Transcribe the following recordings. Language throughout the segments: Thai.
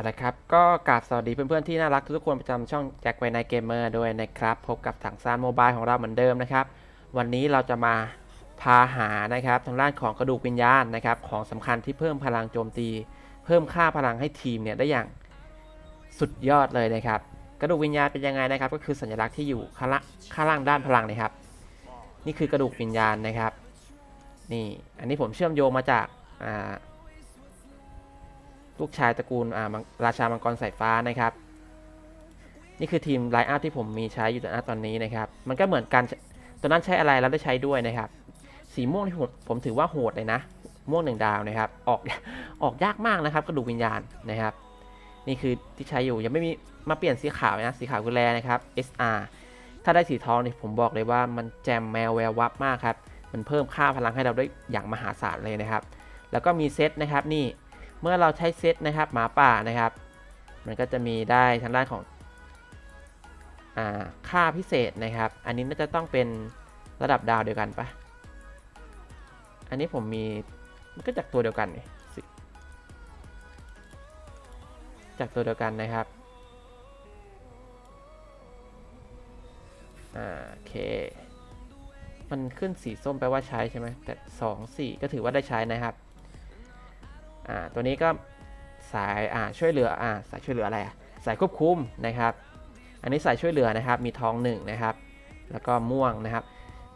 เอาละครับ ก็กราบสวัสดีเพื่อนๆที่น่ารักทุกๆคนประจำช่องแจ็คไวไนเกมเมอร์ด้วยนะครับ พบกับถังซานโมบายของเราเหมือนเดิมนะครับ วันนี้เราจะมาพาหานะครับทางด้านของกระดูกวิญญาณนะครับ ของสำคัญที่เพิ่มพลังโจมตี เพิ่มค่าพลังให้ทีมเนี่ยได้อย่างสุดยอดเลยนะครับ กระดูกวิญญาณเป็นยังไงนะครับ ก็คือสัญลักษณ์ที่อยู่ข้างล่างข้างล่างด้านพลังนะครับ นี่คือกระดูกวิญญาณนะครับ นี่ อันนี้ผมเชื่อมโยงมาจากอ่า ลูกชายตระกูลอ่าราชามังกรสายฟ้านะครับ นี่คือทีมไลน์อัพที่ผมมีใช้อยู่ณตอนนี้นะครับ มันก็เหมือนกันตัวนั้นใช้อะไรแล้วได้ใช้ด้วยนะครับ สีม่วงที่ผมผมถือว่าโหดเลยนะ ม่วงหนึ่งดาวนะครับ ออกออกยากมากนะครับกระดูกวิญญาณนะครับ นี่คือที่ใช้อยู่ยังไม่มีมาเปลี่ยนสีขาวนะสีขาวคือแรนะครับ SR ถ้าได้สีทองนี่ผมบอกเลยว่ามันแจมแมวแวววับมากครับ มันเพิ่มค่าพลังให้เราได้อย่างมหาศาลเลยนะครับ แล้วก็มีเซตนะครับนี่ เมื่อเราใช้เซตนะครับหมาป่านะครับ มันก็จะมีได้ทางด้านของอค่าพิเศษนะครับ อันนี้น่าจะต้องเป็นระดับดาวเดียวกันปะอันนี้ผมมีมันก็จากตัวเดียวกันนี่จากตัวเดียวกันนะครับอ่าโอเค มันขึ้นสีส้มแปลว่าใช้ใช่ไหมแต่สองสี่ก็ถือว่าได้ใช้นะครับ อ่าตัวนี้ก็สายอ่าช่วยเหลืออ่าสายช่วยเหลืออะไรอะสายควบคุมนะครับ อันนี้สายช่วยเหลือนะครับ มีทองหนึ่งนะครับ แล้วก็ม่วงนะครับ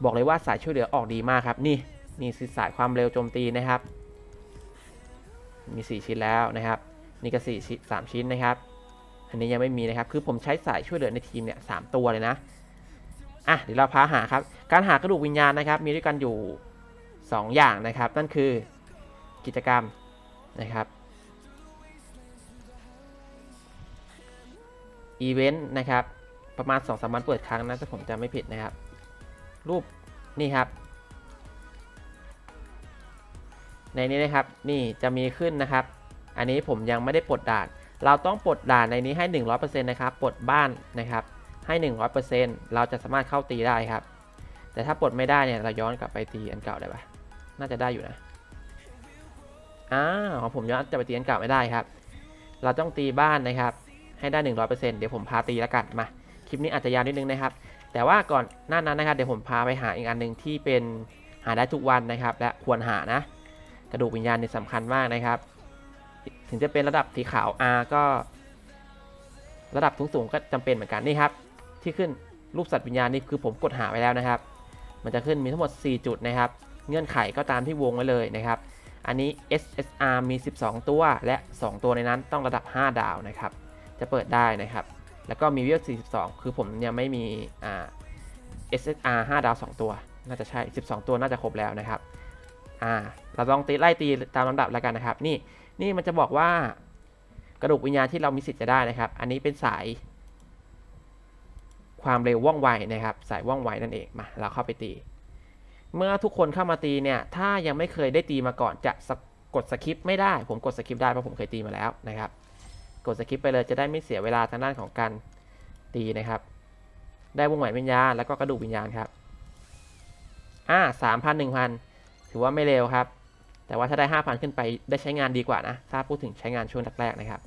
บอกเลยว่าสายช่วยเหลือออกดีมากครับ นี่นี่คือสายความเร็วโจมตีนะครับ มี 4 ชิ้นแล้วนะครับ นี่ก็4ชิ้นสามชิ้นนะครับ อันนี้ยังไม่มีนะครับ คือผมใช้สายช่วยเหลือในทีมเนี่ยสามตัวเลยนะอะเดี๋ยวเราพาหาครับ การหากระดูกวิญญาณนะครับ มีด้วยกันอยู่ 2 อย่างนะครับ นั่นคือกิจกรรม นะครับอีเวนต์นะครับประมาณ2อสามวันเปิดครั้งนะถ้าผมจำไม่ผิดนะครับ รูปนี่ครับ ในนี้นะครับนี่จะมีขึ้นนะครับ อันนี้ผมยังไม่ได้ปลดด่าน เราต้องปลดด่านในนี้ให้ 100%นะครับปลดบ้านนะครับให้ 100%เราจะสามารถเข้าตีได้ครับ แต่ถ้าปลดไม่ได้เนี่ยเราย้อนกลับไปตีอันเก่าได้ปะน่าจะได้อยู่นะ อ้าของผมย้อนจะไปตีอันเก่าไม่ได้ครับ เราต้องตีบ้านนะครับ ให้ได้ 100%เดี๋ยวผมพาตีแล้วกันมา คลิปนี้อาจจะยาวนิดนึงนะครับ แต่ว่าก่อนหน้านั้นนะครับเดี๋ยวผมพาไปหาอีกอันหนึ่งที่เป็นหาได้ทุกวันนะครับ และควรหานะ กระดูกวิญญาณนี่สำคัญมากนะครับ ถึงจะเป็นระดับสีขาว R ก็ ระดับสูงๆก็จำเป็นเหมือนกันนี่ครับ ที่ขึ้นรูปสัตว์วิญญาณนี่คือผมกดหาไว้แล้วนะครับ มันจะขึ้นมีทั้งหมด 4 จุดนะครับ เงื่อนไขก็ตามที่วงไว้เลยนะครับ อันนี้ SSR มี 12 ตัวและ 2 ตัวในนั้นต้องระดับ 5 ดาวนะครับ จะเปิดได้นะครับ แล้วก็มีเวล42 คือผมยังไม่มีอ่า SSR 5 ดาว 2 ตัว น่าจะใช่ 12 ตัวน่าจะครบแล้วนะครับ อ่า เราลองตีไล่ตีตามลำดับแล้วกันนะครับ นี่ นี่มันจะบอกว่ากระดูกวิญญาณที่เรามีสิทธิ์จะได้นะครับ อันนี้เป็นสาย ความเร็วว่องไวนะครับ สายว่องไวนั่นเอง มา เราเข้าไปตี เมื่อทุกคนเข้ามาตีเนี่ย ถ้ายังไม่เคยได้ตีมาก่อนจะสกดสคริปต์ไม่ได้ ผมกดสคริปต์ได้เพราะผมเคยตีมาแล้วนะครับ กดสคริปต์ไปเลยจะได้ไม่เสียเวลาทางด้านของการตีนะครับ ได้วงแหวนวิญญาณแล้วก็กระดูกวิญญาณครับ อ่าสามพันหนึ่งพันถือว่าไม่เร็วครับ แต่ว่าถ้าได้ห้าพันขึ้นไปได้ใช้งานดีกว่านะ ถ้าพูดถึงใช้งานช่วงแรกๆนะครับ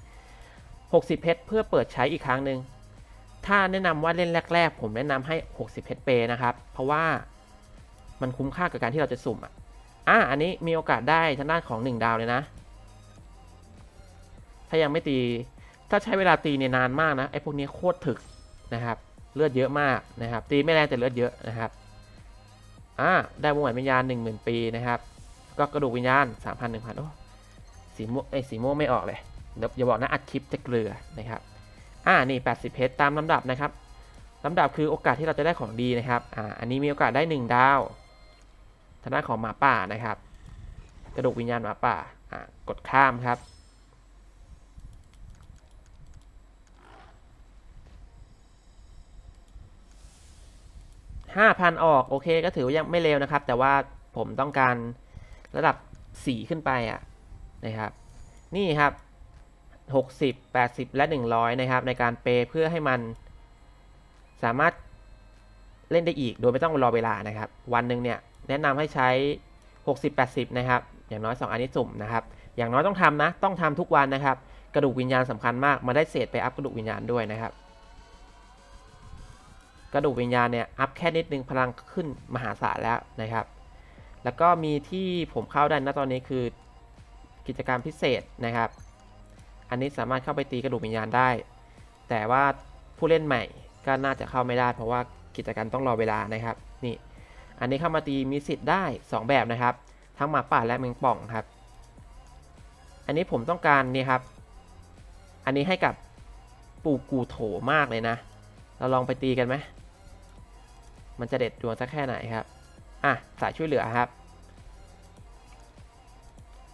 หกสิบเพชรเพื่อเปิดใช้อีกครั้งหนึ่งถ้าแนะนำว่าเล่นแรก ๆ ผมแนะนำให้ 60 เพชรเปนะครับ เพราะว่า มันคุ้มค่ากับการที่เราจะสุ่มอะอะอันนี้มีโอกาสได้ทางด้านของ 1 ดาวเลยนะ ถ้ายังไม่ตี ถ้าใช้เวลาตีเนี่ยนานมากนะไอ้พวกนี้โคตรถึกนะครับ เลือดเยอะมากนะครับ ตีไม่แรงแต่เลือดเยอะนะครับอ่าได้วงแหวนวิญญาณ10,000 ปีนะครับ ก็กระดูกวิญญาณ 3,000 1,000โอ้สีม่วงเอ้สีม่วงไม่ออกเลยเดี๋ยวอย่าบอกนะอัดคลิปจะเกลือนะครับอ่านี่80เพชรตามลำดับนะครับลำดับคือโอกาสที่เราจะได้ของดีนะครับอ่าอันนี้มีโอกาสได้ 1 ดาว ทางด้านของหมาป่านะครับ กระดูกวิญญาณหมาป่าอ่ากดข้ามครับ5,000ออกโอเคก็ถือว่ายังไม่เร็วนะครับ แต่ว่าผมต้องการระดับ4ขึ้นไปอะนะครับ นี่ครับ60 80 และ 100 นะครับ ในการเปย์เพื่อให้มันสามารถเล่นได้อีกโดยไม่ต้องรอเวลานะครับ วันหนึ่งเนี่ย แนะนำให้ใช้ 60 80 นะครับ อย่างน้อย 2 อันนี้สุ่มนะครับ อย่างน้อยต้องทำนะ ต้องทำทุกวันนะครับ กระดูกวิญญาณสำคัญมาก มาได้เศษไปอัพกระดูกวิญญาณด้วยนะครับ กระดูกวิญญาณเนี่ยอัพแค่นิดนึงพลังขึ้นมหาศาลแล้วนะครับ แล้วก็มีที่ผมเข้าได้นะตอนนี้คือกิจกรรมพิเศษนะครับ อันนี้สามารถเข้าไปตีกระดูกวิญญาณได้ แต่ว่าผู้เล่นใหม่ก็น่าจะเข้าไม่ได้ เพราะว่ากิจกรรมต้องรอเวลานะครับ อันนี้เข้ามาตีมีสิทธิ์ได้ 2 แบบนะครับ ทั้งหมาป่าและแมงป่องครับ อันนี้ผมต้องการนี่ครับ อันนี้ให้กับปูกูโถมากเลยนะ เราลองไปตีกันไหมมันจะเด็ดดวงสักแค่ไหนครับ อะ สายช่วยเหลือครับ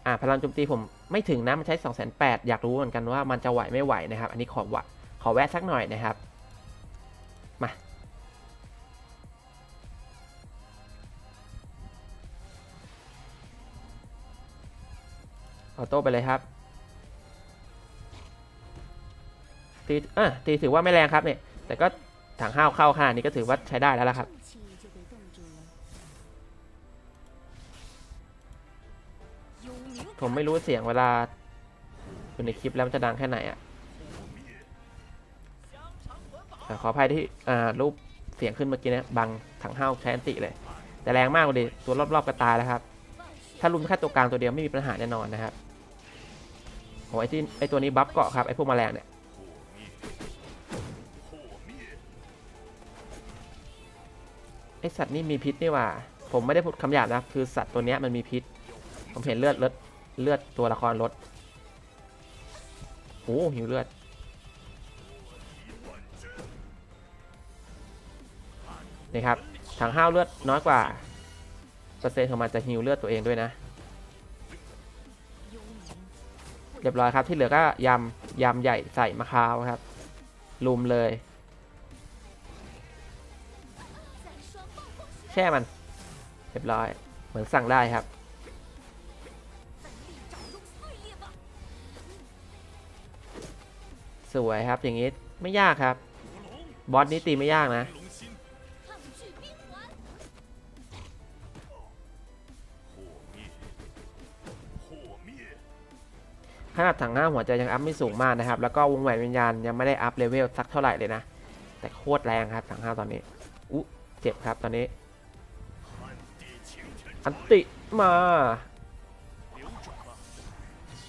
อะพลังโจมตีผมไม่ถึงนะ มันใช้ 2 8 0 0 0อยากรู้เหมือนกันว่ามันจะไหวไม่ไหวนะครับ อันนี้ขอวะขอแวะสักหน่อยนะครับ ออโต้ไปเลยครับ ตีอะตีถือว่าไม่แรงครับเนี่ย แต่ก็ถังห้าวเข้าขนาดนี้ก็ถือว่าใช้ได้แล้วล่ะครับ ผมไม่รู้เสียงเวลาอยู่ในคลิปแล้วจะดังแค่ไหนอะขออภัยที่อ่ารูปเสียงขึ้นเมื่อกี้นะบังถังห้าวแชนติเลย แต่แรงมากเลยตัวรอบๆก็ตายแล้วครับ ถ้ารุมแค่ตัวกลางตัวเดียวไม่มีปัญหาแน่นอนนะครับ อ้ไอที่ไอตัวนี้บัฟเกาะครับไอพวกแมลงเนี่ยไอสัตว์นี่มีพิษนี่ว่า ผมไม่ได้พูดคำหยาบนะคือสัตว์ตัวนี้มันมีพิษ ผมเห็นเลือดลดเลือดตัวละครลดโอ้หิวเลือดนี่ครับถังห้าวเลือดน้อยกว่าเปอร์เซ็นต์ของมันจะฮิวเลือดตัวเองด้วยนะ เรียบร้อยครับ ที่เหลือก็ยำยำใหญ่ใส่มะพร้าวครับลุมเลย แช่มัน เรียบร้อย เหมือนสั่งได้ครับสวยครับอย่างนี้ไม่ยากครับ บอสนี้ตีไม่ยากนะาถังห้าหัวใจยังอัพไม่สูงมากนะครับ แล้วก็วงแหวนวิญญาณยังไม่ได้อัพเลเวลสักเท่าไหร่เลยนะ แต่โคตรแรงครับถังห้าตอนนี้อุ๊เจ็บครับตอนนี้ อันติมา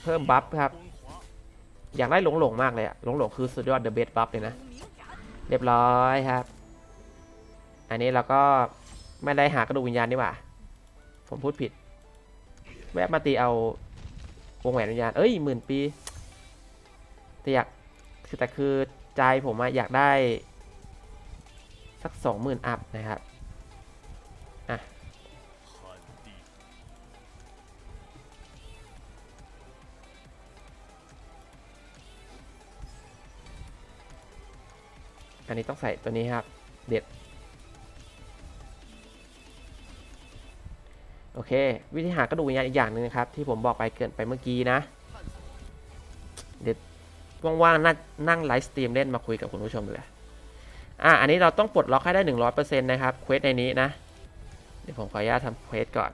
เพิ่มบัฟครับ อยากได้หลงหลงมากเลยอะหลงหลงคือสุดยอดเดอะเบสบัฟเลยนะ เรียบร้อยครับ อันนี้เราก็ไม่ได้หากระดูกวิญญาณนี่หว่า ผมพูดผิด แวบมาตีเอา วงแหวนวิญญาณ เอ้ยหมื่นปีแต่อยากคือแต่คือใจผมอะอยากได้สักสองหมื่นอัพนะครับอะอันนี้ต้องใส่ตัวนี้ครับ เด็ด โอเค วิธีหากระดูกวิญญาณอีกอย่างหนึ่งนะครับ ที่ผมบอกไปเกินไปเมื่อกี้นะ เดี๋ยวว่างๆนั่งนั่งไลฟ์สตรีมเล่นมาคุยกับคุณผู้ชมเลยอะอันนี้เราต้องปลดล็อกให้ได้ 100%นะครับเควสในนี้นะ เดี๋ยวผมขออนุญาตทำเควสก่อน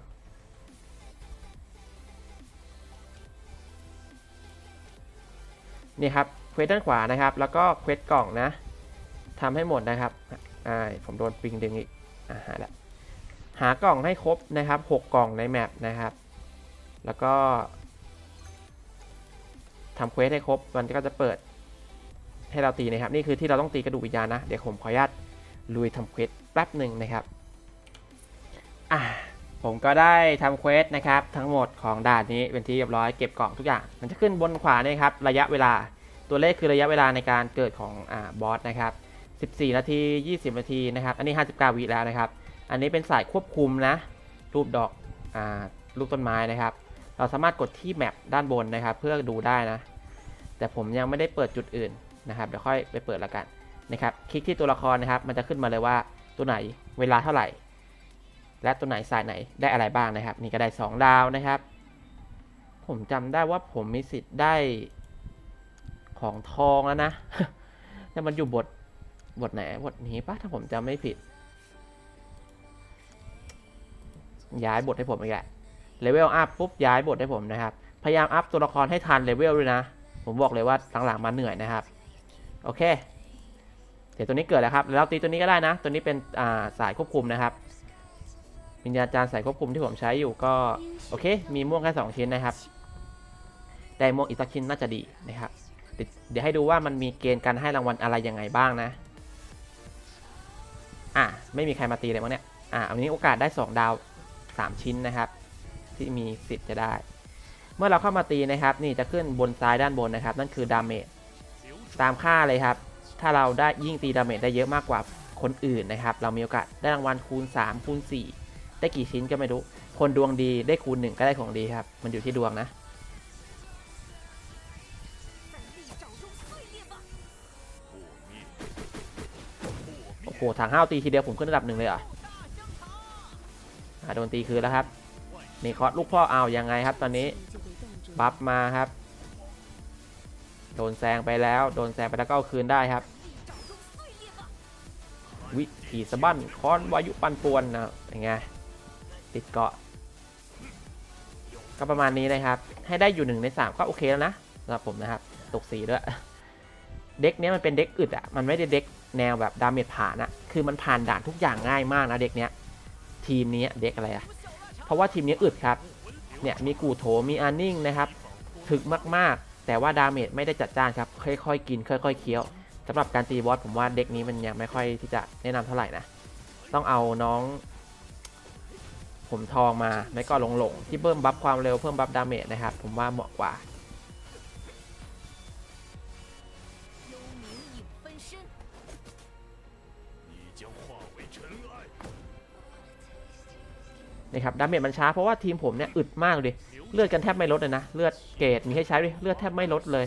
นี่ครับเควสด้านขวานะครับ แล้วก็เควสกล่องนะทำให้หมดนะครับอ่าผมโดนปิงดึงอีกอ่าหาแล้ว หากล่องให้ครบนะครับ6กล่องในแมปนะครับ แล้วก็ทำเควสให้ครบมันก็จะเปิดให้เราตีนะครับนี่คือที่เราต้องตีกระดูกวิญญาณนะเดี๋ยวผมขออนุญาตลุยทำเควสแป๊บหนึ่งนะครับอ่าผมก็ได้ทำเควสนะครับทั้งหมดของด่านนี้เป็นที่เรียบร้อยเก็บกล่องทุกอย่าง มันจะขึ้นบนขวาเนี่ยครับระยะเวลาตัวเลขคือระยะเวลาในการเกิดของอ่าบอสนะครับ 14 นาที 20 นาทีนะครับ อันนี้ 59 วิแล้วนะครับ อันนี้เป็นสายควบคุมนะ รูปดอกอ่ารูปต้นไม้นะครับ เราสามารถกดที่แมปด้านบนนะครับ เพื่อดูได้นะ แต่ผมยังไม่ได้เปิดจุดอื่นนะครับ เดี๋ยวค่อยไปเปิดแล้วกันนะครับ คลิกที่ตัวละครนะครับ มันจะขึ้นมาเลยว่าตัวไหนเวลาเท่าไหร่ และตัวไหนสายไหนได้อะไรบ้างนะครับ นี่ก็ได้ 2 ดาวนะครับ ผมจำได้ว่าผมมีสิทธิ์ได้ของทองแล้วนะแต่มันอยู่บทบทไหนบทนี้ปะถ้าผมจำไม่ผิด ย้ายบทให้ผมอีกแหละเลเวลอัพปุ๊บย้ายบทให้ผมนะครับ พยายามอัพตัวละครให้ทันเลเวลด้วยนะ ผมบอกเลยว่าหลังๆมาเหนื่อยนะครับ โอเค เดี๋ยวตัวนี้เกิดแล้วครับแล้วตีตัวนี้ก็ได้นะ ตัวนี้เป็นาสายควบคุมนะครับวิญญาจารย์สายควบคุมที่ผมใช้อยู่ก็ โอเค มีม่วงแค่สองชิ้นนะครับ แต่ม่วงอีกสักชิ้นน่าจะดีนะครับเดี๋ยวเดี๋ยวให้ดูว่ามันมีเกณฑ์การให้รางวัลอะไรยังไงบ้างนะ อะไม่มีใครมาตีเลยมั้งเนี่ย อะอันนี้โอกาสได้ 2 ดาว 3 ชิ้นนะครับ ที่มีสิทธิ์จะได้ เมื่อเราเข้ามาตีนะครับ นี่จะขึ้นบนซ้ายด้านบนนะครับ นั่นคือดาเมจตามค่าเลยครับ ถ้าเราได้ยิ่งตีดาเมจได้เยอะมากกว่าคนอื่นนะครับ เรามีโอกาสได้รางวัลคูณ 3 คูณ 4 ได้กี่ชิ้นก็ไม่รู้ คนดวงดีได้คูณ 1 ก็ได้ของดีครับ มันอยู่ที่ดวงนะโอ้โหถังห้าวตีทีเดียวผมขึ้นระดับหนึ่งเลยเหรอ โดนตีคืนแล้วครับนี่คอสลูกพ่อเอายังไงครับ ตอนนี้บัฟมาครับ โดนแซงไปแล้ว โดนแซงไปแล้วก็เอาคืนได้ครับ วิถีสะบั้นคอนวายุปันป่วนนะอย่างไงติดเกาะ ก็ประมาณนี้นะครับ ให้ได้อยู่หนึ่งในสามก็โอเคแล้วนะสำหรับผมนะครับ ตกสีด้วยเด็กนี้มันเป็นเด็กอึดอะมันไม่ได้เด็กแนวแบบดาเมจผ่านอะคือมันผ่านด่านทุกอย่างง่ายมากนะเด็กนี้ ทีมนี้เด็กอะไรอะเพราะว่าทีมนี้อึดครับ เนี่ยมีกูโถมีอาร์นิ่งนะครับ ถึกมากๆ แต่ว่าดาเมจไม่ได้จัดจ้านครับ ค่อยๆ กิน ค่อยๆ เคี้ยวสำหรับการตีบอสผมว่าเด็กนี้มันยังไม่ค่อยที่จะแนะนำเท่าไหร่นะ ต้องเอาน้อง ผมทองมาไม่ก็หลงหลงๆที่เพิ่มบัฟความเร็วเพิ่มบัฟดาเมจนะครับ ผมว่าเหมาะกว่า นี่ครับดาเมจมันช้าเพราะว่าทีมผมเนี่ยอึดมากเลยเลือดกันแทบไม่ลดเลยนะ เลือดเกรดมีให้ใช้ด้วยเลือดแทบไม่ลดเลย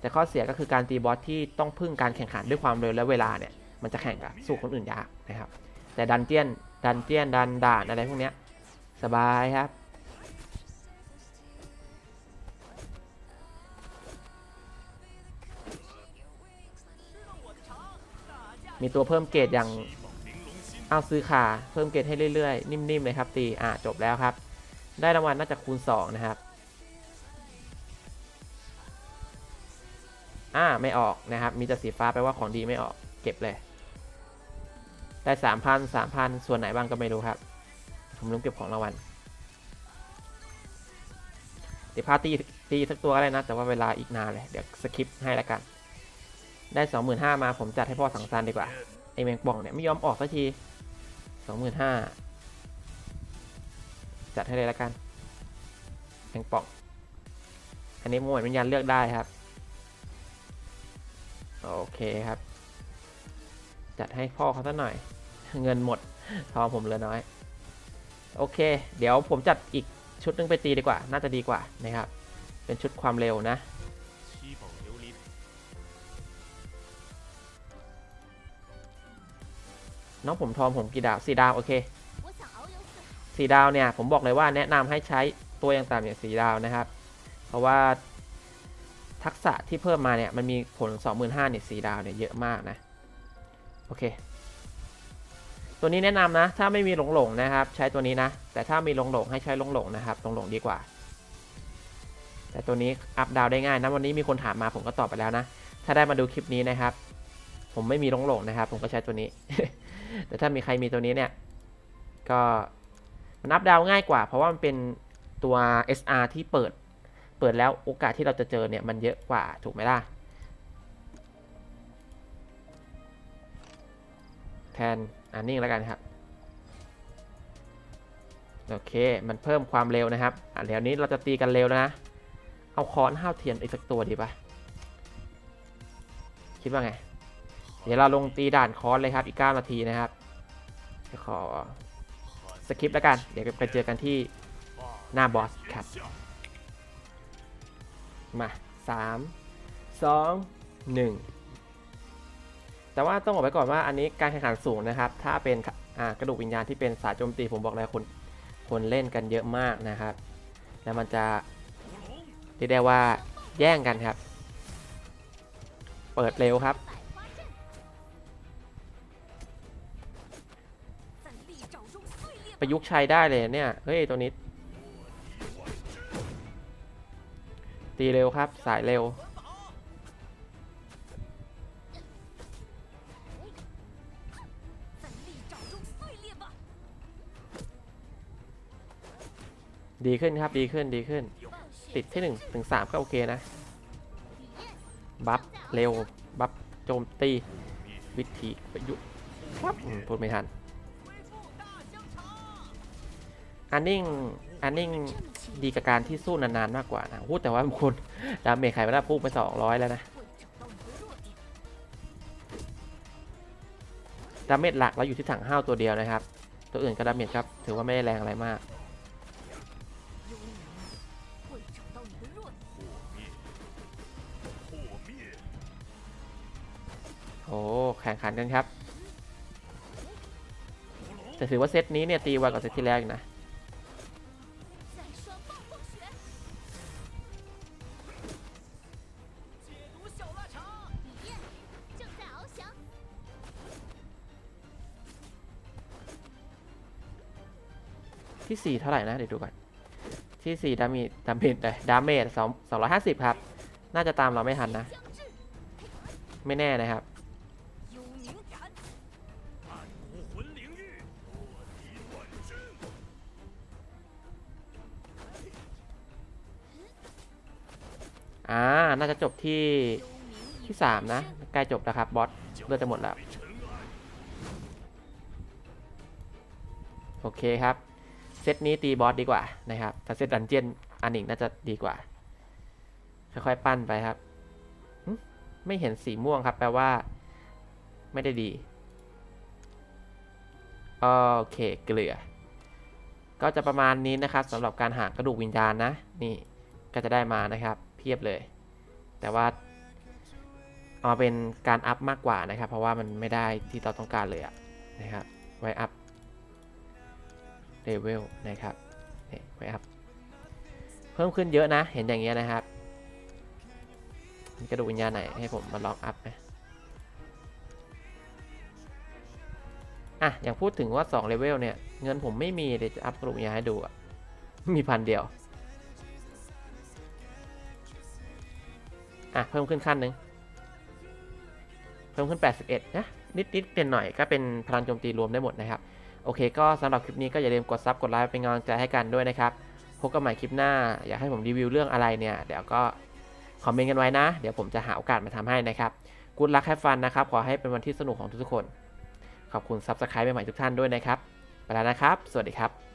แต่ข้อเสียก็คือการตีบอสที่ต้องพึ่งการแข่งขันด้วยความเร็วและเวลาเนี่ยมันจะแข่งกับสู้คนอื่นยากนะครับ แต่ดันเจียนดันเจียนดันด่านอะไรพวกเนี้ยสบายครับมีตัวเพิ่มเกรดอย่าง เอาซื้อขาเพิ่มเกรดให้เรื่อยๆ นิ่มๆเลยครับตีอะจบแล้วครับ ได้รางวัลน่าจะคูณ 2 นะครับ อ่าไม่ออกนะครับ มีแต่สีฟ้าแปลว่าของดีไม่ออกเก็บเลย ได้สามพันสามพันส่วนไหนบ้างก็ไม่รู้ครับ ผมลืมเก็บของรางวัลเดี๋ยวพาตีตีสักตัวก็ได้นะ แต่ว่าเวลาอีกนานเลย เดี๋ยวสคิปให้ละกัน ได้สองหมื่นห้ามาผมจัดให้พ่อสังสรรค์ดีกว่าไอแมงป่องเนี่ยไม่ยอมออกสักที สองหมื่นห้าจัดให้เลยละกันแมงป่อง อันนี้โมดวิญญาณเลือกได้ครับ โอเคครับ จัดให้พ่อเขาสักหน่อย เงินหมดทองผมเหลือน้อย โอเค เดี๋ยวผมจัดอีกชุดหนึงไปตีดีกว่า น่าจะดีกว่านะครับ เป็นชุดความเร็วนะ น้องผมทอมผมกี่ดาวสี่ดาวโอเคสี่ดาวเนี่ยผมบอกเลยว่าแนะนำให้ใช้ตัวอย่างต่ำอย่างสีดาวนะครับ เพราะว่าทักษะที่เพิ่มมาเนี่ยมันมีผล 25,000เนี่ยสีดาวเนี่ยเยอะมากนะ โอเค ตัวนี้แนะนำนะ ถ้าไม่มีหลงหลงนะครับ ใช้ตัวนี้นะ แต่ถ้ามีหลงหลงให้ใช้หลงหลงนะครับหลงหลงดีกว่า แต่ตัวนี้อัพดาวได้ง่ายนะวันนี้มีคนถามมาผมก็ตอบไปแล้วนะ ถ้าได้มาดูคลิปนี้นะครับ ผมไม่มีหลงหลงนะครับ ผมก็ใช้ตัวนี้ แต่ถ้ามีใครมีตัวนี้เนี่ย ก็มันอัพดาวง่ายกว่า เพราะว่ามันเป็นตัว SR ที่เปิด เปิดแล้วโอกาสที่เราจะเจอเนี่ยมันเยอะกว่าถูกไหมล่ะ แทนอันนิ่งแล้วกันครับ โอเค มันเพิ่มความเร็วนะครับอะเดี๋ยวนี้เราจะตีกันเร็วแล้วนะ เอาคอนห้าวเทียนอีกสักตัวดีปะคิดว่าไง เดี๋ยวเราลงตีด่านคอนเลยครับ อีก 9 นาทีนะครับขอสคริปต์แล้วกัน เดี๋ยวไปเจอกันที่หน้าบอสครับ มาสามสองหนึ่งแต่ว่าต้องบอกไว้ก่อนว่าอันนี้การแข่งขันสูงนะครับ ถ้าเป็นกระดูกวิญญาณที่เป็นสายโจมตีผมบอกเลยคนคนเล่นกันเยอะมากนะครับ แล้วมันจะเรียกได้ว่าแย่งกันครับ เปิดเร็วครับ ประยุกต์ใช้ได้เลยเนี่ย เฮ้ย ตัวนี้ ตีเร็วครับ สายเร็ว ดีขึ้นครับ ดีขึ้น ดีขึ้น ติดที่หนึ่งถึงสามก็โอเคนะ บัฟ เร็ว บัฟ โจมตี วิธีประยุกต์ครับพูดไม่ทัน อันนิ่งอันนิ่งดีกับการที่สู้นานๆมากกว่านะพูดแต่ว่าคุณดาเมจไข่ไม่ได้พุ่งไปสองร้อยแล้วนะดาเมจหลักเราอยู่ที่ถังห้าวตัวเดียวนะครับ ตัวอื่นก็ดาเมจครับ ถือว่าไม่ได้แรงอะไรมาก โอ้แข่งขันกันครับ แต่ถือว่าเซตนี้เนี่ยตีไวกว่าเซตที่แล้วอีกนะ ที่ 4 เท่าไหร่นะ เดี๋ยวดูก่อน ที่4ดาเมจดาเมจดาเมจสองสองร้อยห้าสิบครับ น่าจะตามเราไม่ทันนะ ไม่แน่นะครับ อ่า น่าจะจบที่ที่ 3 นะ ใกล้จบแล้วครับ บอสเลือดจะหมดแล้ว โอเคครับ เซตนี้ตีบอสดีกว่านะครับแต่เซตดันเจียนอันอีกน่าจะดีกว่า ค่อยๆปั้นไปครับ ไม่เห็นสีม่วงครับ แปลว่า ไม่ได้ดี โอเค เกลือ ก็จะประมาณนี้นะครับสำหรับการหากระดูกวิญญาณนะ นี่ก็จะได้มานะครับ เพียบเลย แต่ว่าเอามาเป็นการอัพมากกว่านะครับ เพราะว่ามันไม่ได้ที่เราต้องการเลยอะนะครับ ไว้อัพ เลเวลนะครับนี่ไว้อัพเพิ่มขึ้นเยอะนะ เห็นอย่างเงี้ยนะครับมีกระดูกวิญญาณไหนให้ผมมาลองอัพไหมอะ อย่างพูดถึงว่า2เลเวลเนี่ย เงินผมไม่มีเดี๋ยวจะอัพกระดูกวิญญาณให้ดูอะมีพันเดียว อะ เพิ่มขึ้นขั้นหนึ่งเพิ่มขึ้น 81 นะ นิดๆเป็นหน่อยก็เป็นพลังโจมตีรวมได้หมดนะครับ โอเค ก็สำหรับคลิปนี้ก็อย่าลืมกดซับกดไลค์เป็นกำลังใจให้กันด้วยนะครับพบกันใหม่คลิปหน้า อยากให้ผมรีวิวเรื่องอะไรเนี่ย เดี๋ยวก็คอมเมนต์กันไว้นะ เดี๋ยวผมจะหาโอกาสมาทำให้นะครับกูดลักแฮปฟันนะครับ ขอให้เป็นวันที่สนุกของทุกๆคน ขอบคุณซับสไครป์ใหม่ๆทุกท่านด้วยนะครับ ไปแล้วนะครับ สวัสดีครับ